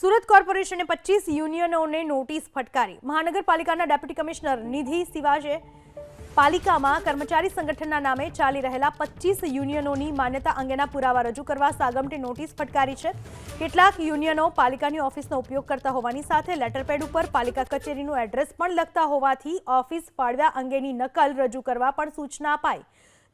સુરત કોર્પોરેશને પચીસ યુનિયનોને નોટિસ ફટકારી. મહાનગરપાલિકાના ડેપ્યુટી કમિશનર નિધિ સિવાજે પાલિકામાં કર્મચારી સંગઠનના નામે ચાલી રહેલા પચીસ યુનિયનોની માન્યતા અંગેના પુરાવા રજૂ કરવા સાગમટી નોટિસ ફટકારી છે. કેટલાક યુનિયનો પાલિકાની ઓફિસનો ઉપયોગ કરતા હોવાની સાથે લેટરપેડ ઉપર પાલિકા કચેરીનું એડ્રેસ પણ લખતા હોવાથી ઓફિસ ફાળવ્યા અંગેની નકલ રજૂ કરવા પણ સૂચના અપાઈ.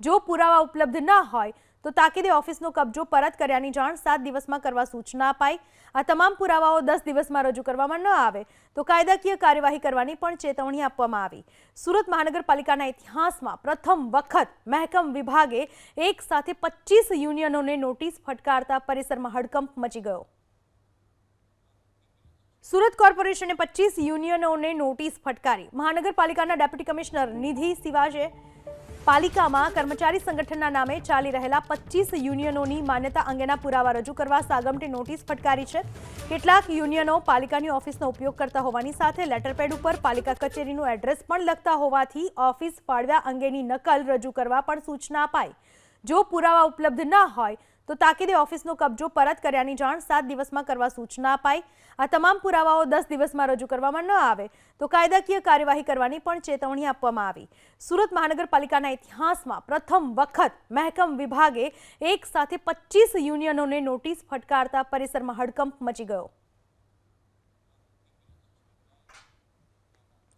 જો પુરાવા ઉપલબ્ધ ન હોય તો તાકીદે ઓફિસનો કબજો પરત કર્યાની જાણ સાત દિવસમાં કરવા સૂચના અપાઈ. આ તમામ પુરાવાઓ દસ દિવસમાં રજૂ કરવામાં ન આવે તો કાયદાકીય કાર્યવાહી કરવાની પણ ચેતવણી આપવામાં આવી. સુરત મહાનગરપાલિકાના ઇતિહાસમાં પ્રથમ વખત મહેકમ વિભાગે એક સાથે પચીસ યુનિયનોને નોટિસ ફટકારતા પરિસરમાં હડકંપ મચી ગયો. સુરત કોર્પોરેશને પચીસ યુનિયનોને નોટિસ ફટકારી. મહાનગરપાલિકાના ડેપ્યુટી કમિશનર નિધિ સિવાજે પાલિકામાં કર્મચારી સંગઠનના નામે ચાલી રહેલા પચીસ યુનિયનોની માન્યતા અંગેના પુરાવા રજૂ કરવા સાગમટી નોટિસ ફટકારી છે. કેટલાક યુનિયનો પાલિકાની ઓફિસનો ઉપયોગ કરતા હોવાની સાથે લેટરપેડ ઉપર પાલિકા કચેરીનું એડ્રેસ પણ લખતા હોવાથી ઓફિસ ફાળવ્યા અંગેની નકલ રજૂ કરવા પણ સૂચના અપાઈ. જો પુરાવા ઉપલબ્ધ ન હોય, તો તાકીદે ઓફિસનો કબજો પરત કર્યાની જાણ સાત દિવસમાં કરવા સૂચના અપાઈ. આ તમામ પુરાવાઓ દસ દિવસમાં રજૂ કરવામાં ન આવે, તો કાયદાકીય કાર્યવાહી કરવાની પણ ચેતવણી આપવામાં આવી. સુરત મહાનગરપાલિકાના ઇતિહાસમાં પ્રથમ વખત મહેકમ વિભાગે એક સાથે પચીસ યુનિયનોને નોટિસ ફટકારતા પરિસરમાં હડકંપ મચી ગયો.